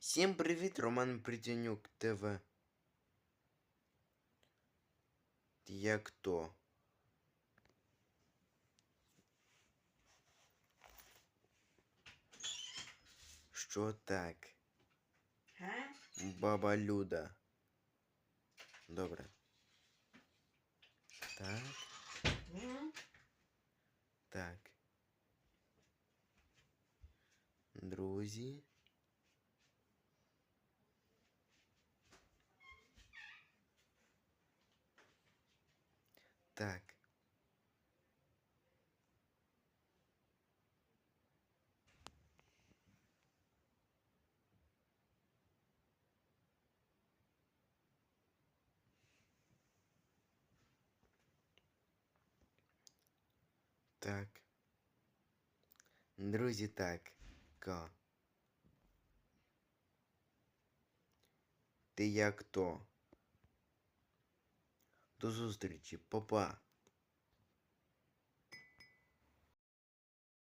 Всім привіт, Роман Придянюк ТВ. Я кто? Що так? Га? Баба Люда. Добре. Так, М? так. Друзі. Так. Так. Друзі, так. Ка. Ти як то? До зустрічі, папа.